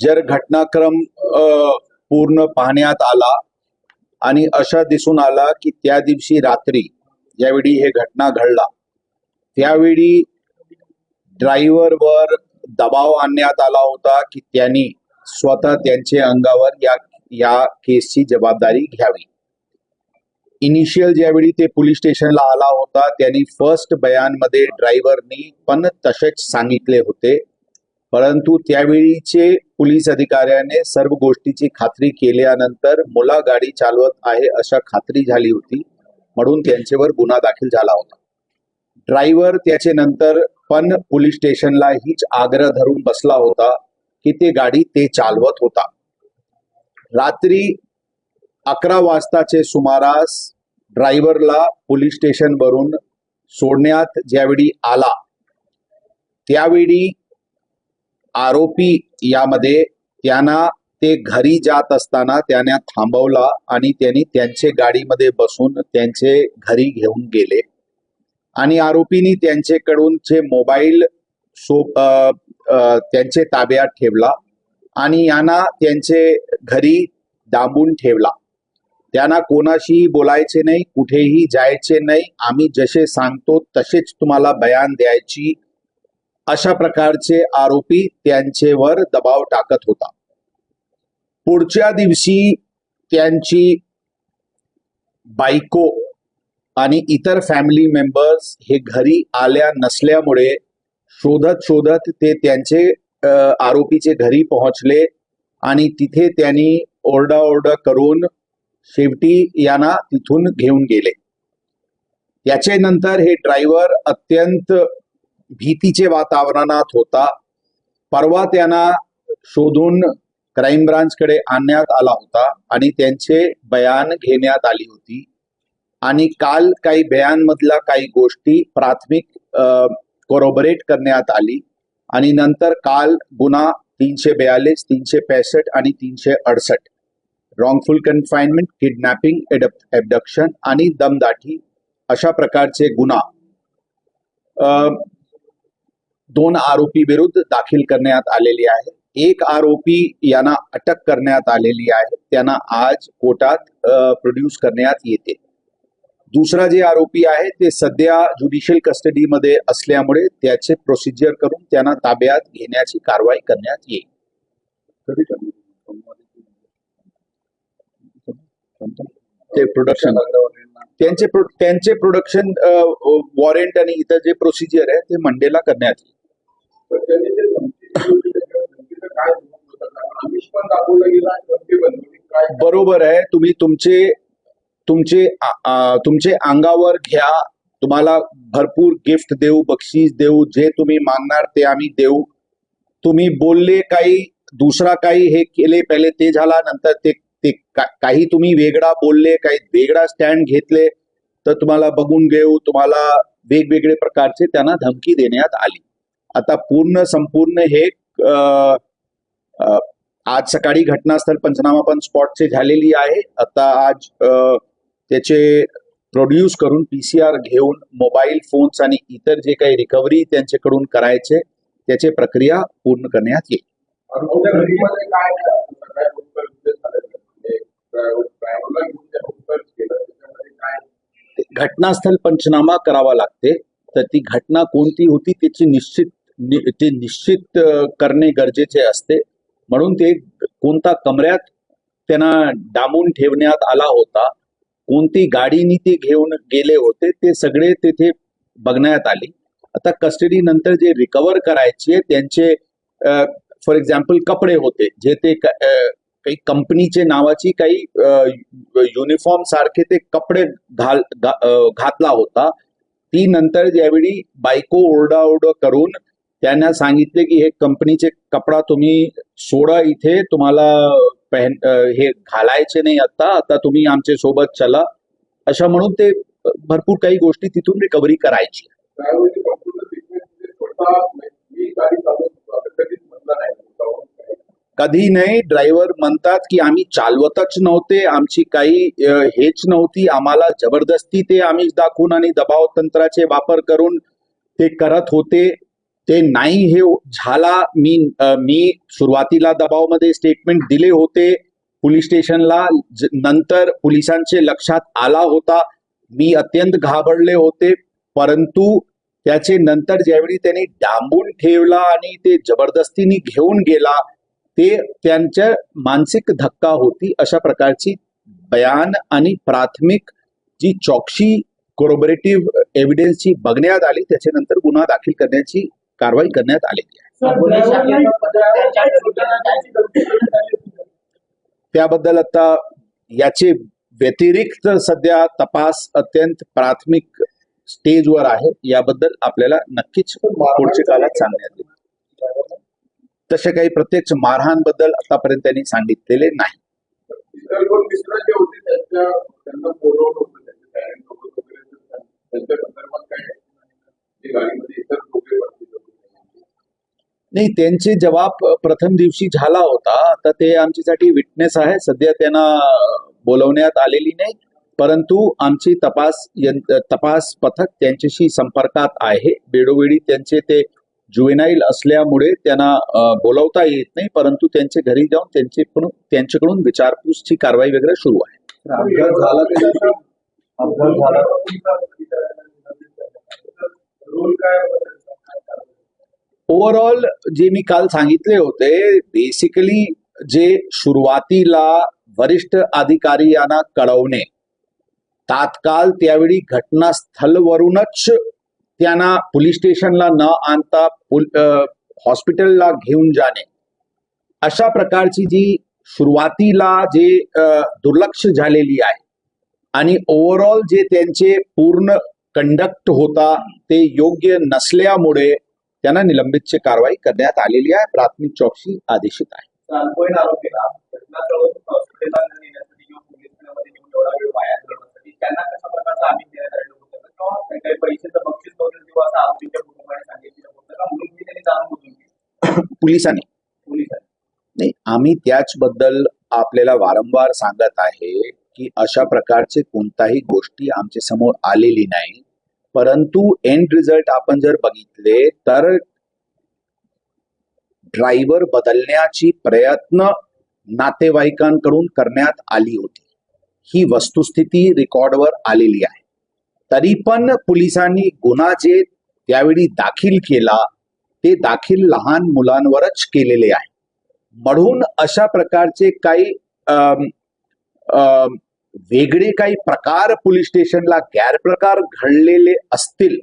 जर घटनाक्रम पूर्ण पाहण्यात आला आणि अशा दिसून आला की त्या दिवशी रात्री ज्यावेळी हे घटना घडला त्यावेळी ड्रायव्हरवर दबाव आणण्यात आला होता की त्यांनी स्वतः त्यांच्या अंगावर या या केसची जबाबदारी घ्यावी. इनिशियल ज्यावेळी ते पोलीस स्टेशनला आला होता त्यांनी फर्स्ट बयानमध्ये ड्रायव्हरनी पण तसेच सांगितले होते. परंतु त्यावेळीचे पोलीस अधिकाऱ्याने सर्व गोष्टीची खात्री केल्यानंतर मुला गाडी चालवत आहे अशा खात्री झाली होती. म्हणून त्यांच्यावर गुन्हा दाखल झाला होता. ड्रायव्हर त्याचे नंतर पण पोलीस स्टेशनला हीच आग्रह धरून बसला होता की ते गाडी ते चालवत होता. रात्री अकरा वाजताचे सुमारास ड्रायव्हरला पोलीस स्टेशनवरून सोडण्यात ज्यावेळी आला त्यावेळी आरोपी यामध्ये त्यांना ते घरी जात असताना त्यांना थांबवला आणि त्यांनी त्यांचे गाडीमध्ये बसून त्यांचे घरी घेऊन गेले. आणि आरोपींनी त्यांच्याकडून जे मोबाईल सो अ, त्यांचे ताब्यात ठेवला आणि यांना त्यांचे घरी डांबून ठेवला. त्यांना कोणाशीही बोलायचे नाही कुठेही जायचे नाही. आम्ही जसे सांगतो तसेच तुम्हाला बयान द्यायची अशा प्रकारचे आरोपी त्यांचेवर दबाव टाकत होता. पुढच्या दिवशी त्यांची बायको आणि इतर फॅमिली मेंबर्स हे घरी आल्या नसल्यामुळे शोधत शोधत ते त्यांचे आरोपीचे घरी पोहोचले आणि तिथे त्यांनी ओरडाओरडा करून शेवटी यांना तिथून घेऊन गेले. याचे नंतर हे ड्रायव्हर अत्यंत भीतीचे वातावरणात होता. परवा त्यांना शोधून क्राईम ब्रांचकडे आणण्यात आला होता आणि त्यांचे बयान घेण्यात आली होती. आणि काल काही बयानमधल्या काही गोष्टी प्राथमिक कोरोबरेट करण्यात आली. आणि नंतर काल गुन्हा तीनशे बयालीस तीनशे पैसठ आणि तीनशे अडसष्ट रॉंगफुल कन्फाइनमेंट किडनॅपिंग एबडक्शन आणि दमदाटी अशा प्रकारचे गुन्हा. दोन आरोपी विरुद्ध दाखल करण्यात आलेली आहे. एक आरोपी यांना अटक करण्यात आलेली आहे. त्यांना आज कोर्टात प्रोड्यूस करण्यात येते. दुसरा जे आरोपी आहे ते सध्या ज्युडिशियल कस्टडीमध्ये असल्यामुळे त्याचे प्रोसिजर करून त्यांना ताब्यात घेण्याची कारवाई करण्यात येईल. ते प्रोडक्शन त्यांचे त्यांचे प्रोडक्शन वॉरंट आणि इतर जे प्रोसिजर आहे ते मंडेला करण्यात येईल. बरोबर आहे. तुम्ही तुमचे तुमचे तुमचे अंगावर घ्या. तुम्हाला भरपूर गिफ्ट देऊ बक्षीस देऊ जे तुम्ही मागणार ते आम्ही देऊ. तुम्ही बोलले काही दुसरा काही हे केले पहिले ते झाला नंतर ते ते काही तुम्ही वेगळा बोलले काही वेगळा स्टँड घेतले तर तुम्हाला बघून घेऊ. तुम्हाला वेगवेगळे प्रकारचे त्यांना धमकी देण्यात आली. आता पूर्ण संपूर्ण हे आज सकाळी घटनास्थळ पंचनामा पण स्पॉटचे झालेली आहे. आता आज त्याचे प्रोड्यूस करून पीसीआर घेऊन मोबाईल फोन्स आणि इतर जे काही रिकव्हरी त्यांच्याकडून करायचे त्याची प्रक्रिया पूर्ण करण्यात येईल. घटनास्थळ पंचनामा करावा लागते. तर ती घटना कोणती होती त्याची निश्चित ते निश्चित करणे गरजेचे असते. म्हणून ते कोणता कमऱ्यात त्यांना डांबून ठेवण्यात आला होता कोणती गाडीनी ते घेऊन गेले होते ते सगळे तेथे बघण्यात आले. आता कस्टडी नंतर जे रिकवर करायचे त्यांचे फॉर एक्झाम्पल कपडे होते जे ते काही कंपनीचे नावाची काही युनिफॉर्म सारखे ते कपडे घाल घा- घातला होता. ती नंतर ज्यावेळी बायको ओरडाओरड करून त्यांना सांगितले की हे कंपनीचे कपडा तुम्ही सोडा इथे तुम्हाला पहन हे घालायचे नाही आता आता तुम्ही आमच्यासोबत चला. अशा म्हणून ते भरपूर काही गोष्टी तिथून रिकव्हरी करायची. कधी नाही. ड्रायव्हर म्हणतात की आम्ही चालवतच नव्हते. आमची काही हेच नव्हती. आम्हाला जबरदस्ती ते आम्ही दाखवून आणि दबाव तंत्राचे वापर करून ते करत होते. ते नाही हे झाला मी मी सुरुवातीला दबावमध्ये स्टेटमेंट दिले होते. पोलीस स्टेशनला ज- नंतर पोलिसांचे लक्षात आला होता. मी अत्यंत घाबरले होते. परंतु त्याचे नंतर ज्यावेळी त्यांनी डांबून ठेवला आणि ते जबरदस्तीने घेऊन गेला ते त्यांच्या मानसिक धक्का होती अशा प्रकारची बयान आणि प्राथमिक जी चौकशी कोरोबरेटिव्ह एव्हिडन्सची बघण्यात आली त्याच्यानंतर गुन्हा दाखल करण्याची कारवाई करण्यात आलेली आहे. त्याबद्दल आता याचे व्यतिरिक्त सध्या तपास अत्यंत प्राथमिक स्टेजवर आहे. याबद्दल आपल्याला नक्कीच पुढच्या काळात सांगण्यात येईल. तसे काही प्रत्यक्ष मारहाणबद्दल आतापर्यंत त्यांनी सांगितलेले नाही. त्यांच्या त्यांना बोलवलं नाही त्यांचे जबाब प्रथम दिवशी झाला होता. आता ते आमच्यासाठी विटनेस आहे. सध्या त्यांना बोलवण्यात आलेली नाही. परंतु आमची तपास यं- तपास पथक त्यांच्याशी संपर्कात आहे. वेळोवेळी त्यांचे ते जुवेनाईल असल्यामुळे त्यांना बोलवता येत नाही. परंतु त्यांच्या घरी जाऊन त्यांचे पण त्यांच्याकडून विचारपूसची कारवाई वगैरे सुरू आहे. झाला ते दिवशी अपघात झाला रोल काय ओव्हरऑल जे मी काल सांगितले होते बेसिकली जे सुरुवातीला वरिष्ठ अधिकारी यांना कळवणे तात्काळ त्यावेळी घटनास्थळवरूनच त्यांना पोलीस स्टेशनला न आणता पुल- हॉस्पिटलला घेऊन जाणे. अशा प्रकारची जी सुरुवातीला जे दुर्लक्ष झालेली आहे आणि ओव्हरऑल जे त्यांचे पूर्ण कंडक्ट होता ते योग्य नसल्यामुळे त्यांना निलंबितची कारवाई करण्यात आलेली आहे. प्राथमिक चौकशी आदेशित आहे. पोलिसांनी. नाही आम्ही त्याचबद्दल आपल्याला वारंवार सांगत आहे की अशा प्रकारचे कोणताही गोष्टी आमच्यासमोर आलेली नाही. परंतु एंड रिझल्ट आपण जर बघितले तर ड्रायव्हर बदलण्याची प्रयत्न नातेवाईकांकडून करण्यात आली होती. ही वस्तुस्थिती रेकॉर्डवर आलेली आहे. तरी पण पोलिसांनी गुन्हा जे त्यावेळी दाखल केला ते दाखल लहान मुलांवरच केलेले आहे. म्हणून अशा प्रकारचे काही वेगळे काही प्रकार पोलीस स्टेशनला गैरप्रकार घडलेले असतील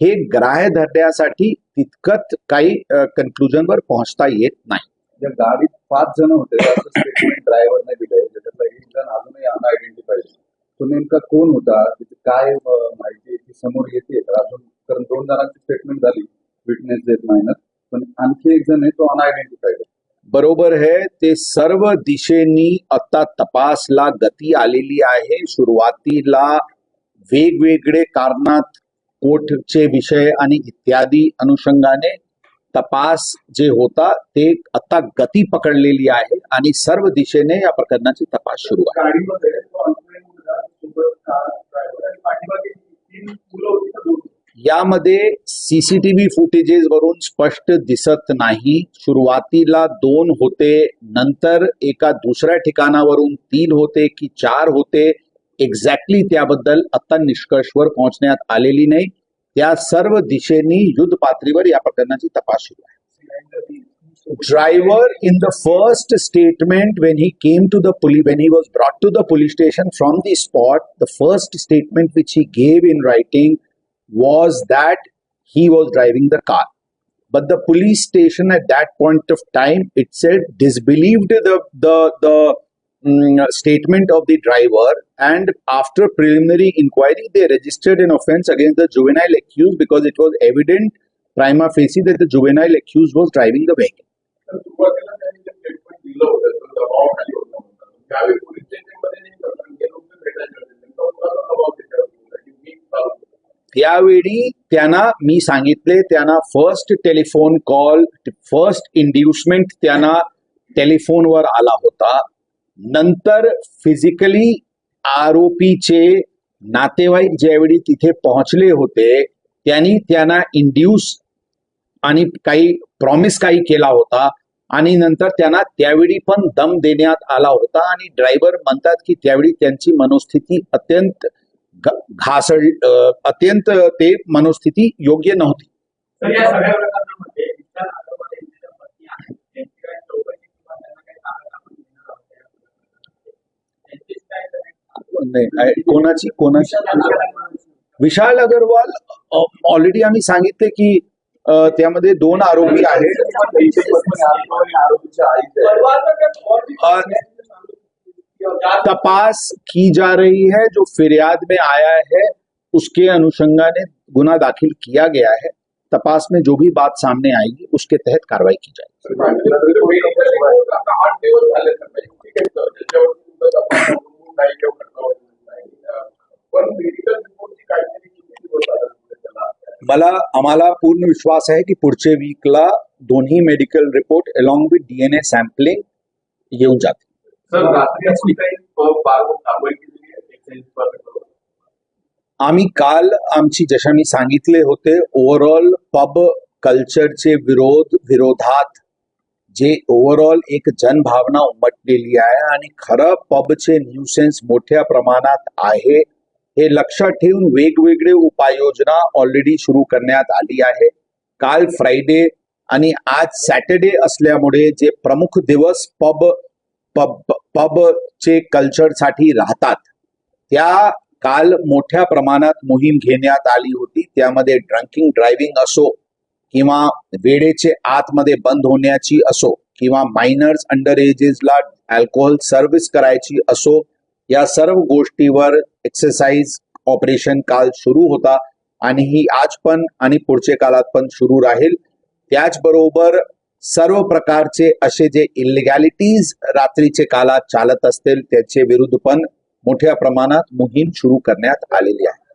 हे ग्राह्य धरण्यासाठी तितकत काही कन्क्लुजनवर पोहोचता येत नाही. गाडीत पाच जण होते ड्रायव्हरने दिलंय जण अजूनही अनआयडेंटिफाईड तो नेमका कोण होता त्याची काय माहिती आहे ती समोर येते अजून कारण दोन जणांची स्टेटमेंट झाली विटनेस देत नाही पण आणखी एक जण आहे तो अनआयडेंटिफाईड आहे. बरोबर आहे ते सर्व दिशेनी आता तपासला गती आलेली आहे. सुरुवातीला वेगवेगळे कारणात कोठचे विषय आणि इत्यादी अनुषंगाने तपास जे होता ते आता गती पकडलेली आहे आणि सर्व दिशेने या प्रकरणाची तपास सुरू आहे. गाडीमध्ये तो मुलगा सोबत कार आणि पाठीमागे तीन मुलं होती का दोन? यामध्ये सीसीटीव्ही फुटेजेस वरून स्पष्ट दिसत नाही. सुरुवातीला दोन होते नंतर एका दुसऱ्या ठिकाणावरून तीन होते की चार होते. एक्झॅक्टली त्याबद्दल आता निष्कर्ष वर पोहोचण्यात आलेली नाही. या सर्व दिशेने युद्ध पातळीवर या प्रकरणाची तपास सुरू आहे. Driver in the first statement when he came to the दुली when he was brought to the police station from the spot the first statement which he gave in writing was that he was driving the car. But the police station at that point of time itself disbelieved the the the mm, statement of the driver. And after preliminary inquiry they registered an offense against the juvenile accused because it was evident prima facie that the juvenile accused was driving the vehicle त्यावेळी त्यांना मी सांगितले त्यांना first telephone call first inducement त्यांना टेलिफोनवर आला होता. नंतर फिजिकली आरोपीचे नातेवाईक ज्यावेळी तिथे पोहोचले होते त्यांनी त्यांना इंड्यूस आणि काही प्रॉमिस काही केला होता आणि नंतर त्यांना त्यावेळी पण दम देण्यात आला होता आणि ड्रायव्हर म्हणतात की त्यावेळी त्यांची मनोस्थिती अत्यंत घासळ अत्यंत ते मनोस्थिती योग्य नव्हती. नाही, कोणाची कोणाची? विशाल अग्रवाल. ऑलरेडी आम्ही सांगितले की त्यामध्ये दोन आरोपी आहेत. तपास की जा रही है जो फिरियाद में आया है उसके अनुषंगाने गुना दाखिल किया गया है। तपास में जो भी बात सामने आएगी उसके तहत कार्रवाई की जाएगी। आठ दिवस झाले तर म्हणजे ठीक आहे सर त्याच्यावरती तुमचं तपास अवलंबून नाही किंवा खटला अवलंबून नाही अं, पण मेडिकल रिपोर्टची काळजी किती दिवस झाले तुमच्या त्याला मला आम्हाला पूर्ण विश्वास आहे की पुढच्या वीकला दोन्ही medical report along with DNA sampling येऊन जातील आम्ही काल आमची जशा मी सांगितले होते ओव्हरऑल पब कल्चरचे विरोध विरोधात जे ओव्हरऑल एक जनभावना उमटलेली आहे आणि खरं पबचे न्यूसेन्स मोठ्या प्रमाणात आहे हे लक्षात ठेवून वेगवेगळे उपाययोजना ऑलरेडी सुरू करण्यात आली आहे. काल फ्रायडे आणि आज सॅटर्डे असल्यामुळे जे प्रमुख दिवस पब पब पबचे कल्चरसाठी राहतात. त्या काल मोठ्या प्रमाणात मोहीम घेण्यात आली होती. त्यामध्ये ड्रंकिंग ड्रायव्हिंग असो किंवा वेळेचे आतमध्ये बंद होण्याची असो किंवा मायनर्स अंडर एजेसला अल्कोहोल सर्व्हिस करायची असो या सर्व गोष्टीवर एक्सरसाइज ऑपरेशन काल सुरू होता. आणि ही आज पण आणि पुढच्या काळात पण सुरू राहील. त्याचबरोबर सर्व प्रकारचे असे जे इलिगॅलिटीज रात्रीचे कालात चालत असतील त्याचे विरुद्ध पण मोठ्या प्रमाणात मोहीम सुरू करण्यात आलेली आहे.